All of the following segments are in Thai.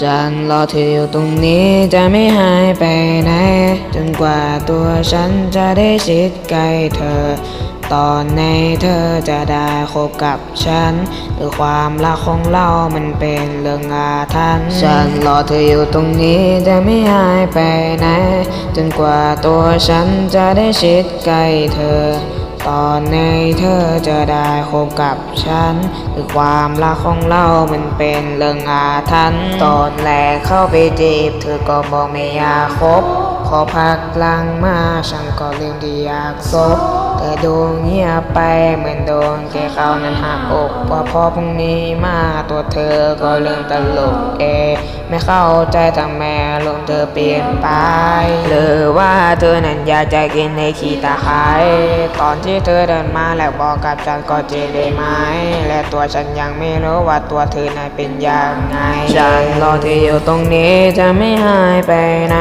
ฉันรอเธออยู่ตรงนี้จะไม่หายไปไหน จนกว่าตัวฉันจะได้ชิดใกล้เธอ ตอนในเธอจะได้คบกับฉันหรือความรักของเรามันเป็นเรื่องอาถรรพ์ฉันรอเธออยู่ตรงนี้จะไม่หายไปไหน จนกว่าตัวฉันจะได้ชิดใกล้เธอ ตอนในเธอจะได้คบกับฉันคือความรักของเรา มันเป็นเรื่องอาถรรพ์ตอนแรกเข้าไปจีบ เธอก็บอกไม่อยากคบขอพักหลังมาฉันก็เรื่องที่อยากซบ เธอดูเงียบไปเหมือนโดนแกเขานั้นหักอกพอพอพรุ่งนี้มาตัวเธอก็เริ่มตลกเอ ไม่เข้าใจทำไมลมเธอเปลี่ยนไปหรือว่าเธอนั้นอยากจะกินในขี้ตาไคร้ตอนที่เธอเดินมาแล้วบอกกับฉันก็เจได้ไหมและตัวฉันยังไม่รู้ว่าตัวเธอนั้นเป็นยังไงฉันรอเธออยู่ตรงนี้จะไม่หายไปไหน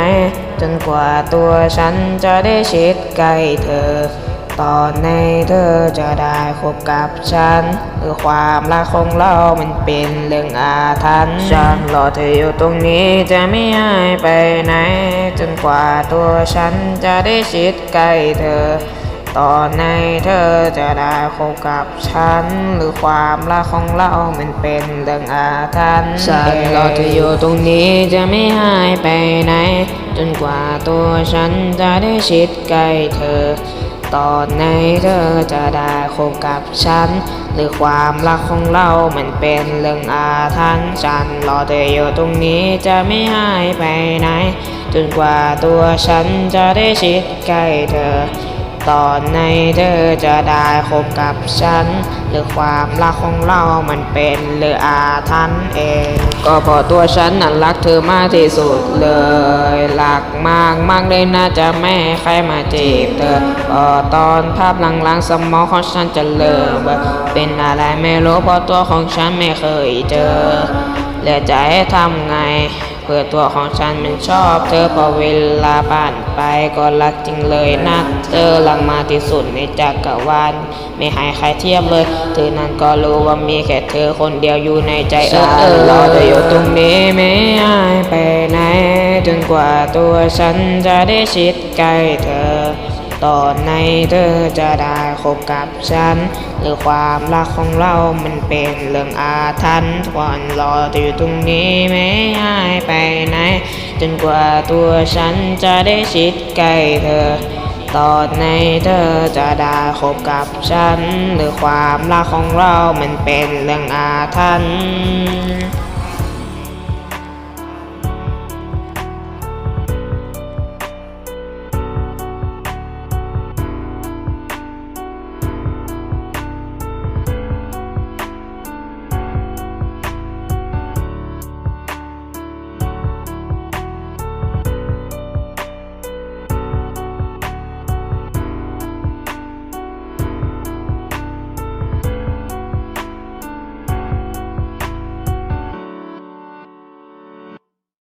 จนกว่าตัวฉันจะได้ชิดใกล้เธอ ตอนในเธอจะได้คบกับฉันคือความรักของเรามันเป็นเรื่องอาถรรพ์ฉันรอเธออยู่ตรงนี้จะไม่หายไปไหน จนกว่าตัวฉันจะได้ชิดใกล้เธอ ตอนในเธอจะได้คบกับฉัน หรือความรักของเรามันเป็นเรื่องอาถรรพ์ฉันรอเธออยู่ตรงนี้จะไม่หายไปไหน จนกว่าตัวฉันจะได้ชิดใกล้เธอ ตอนไหนเธอจะได้คบกับฉัน หรือความรักของเรามันเป็นเรื่องอาถรรพ์ฉันรอเธออยู่ตรงนี้จะไม่หายไปไหน จนกว่าตัวฉันจะได้ชิดใกล้เธอ ตอนในเธอจะได้คบกับฉัน หรือความรักของเรามันเป็นหรืออาถรรพ์เอง ก็พอตัวฉันนั้นรักเธอมากที่สุดเลยรักมากมากเลยน่าจะไม่ใครมาจีบเธอพอตอนภาพหลังๆสมองของฉันจะเลิกเบเป็นอะไรไม่รู้เพราะตัวของฉันไม่เคยเจอแล้วจะให้ทำไง เพื่อตัวของฉันมันชอบเธอพอเวลาผ่านไปก็รักจริงเลยนะเธอหลังมาที่สุดในจักรวาลไม่ให้ใครเทียบเลย เธอนั้นก็รู้ว่ามีแค่เธอคนเดียวอยู่ในใจเออเออรอเธออยู่ตรงนี้ไม่หายไปไหนจนกว่าตัวฉันจะได้ชิดใกล้เธอ ตอนในเธอจะได้คบกับฉัน หรือความรักของเรามันเป็นเรื่องอาถรรพ์ก่อนรอเธออยู่ตรงนี้ไม่หายไปไหน จนกว่าตัวฉันจะได้ชิดใกล้เธอตอนในเธอจะได้คบกับฉัน หรือความรักของเรามันเป็นเรื่องอาถรรพ์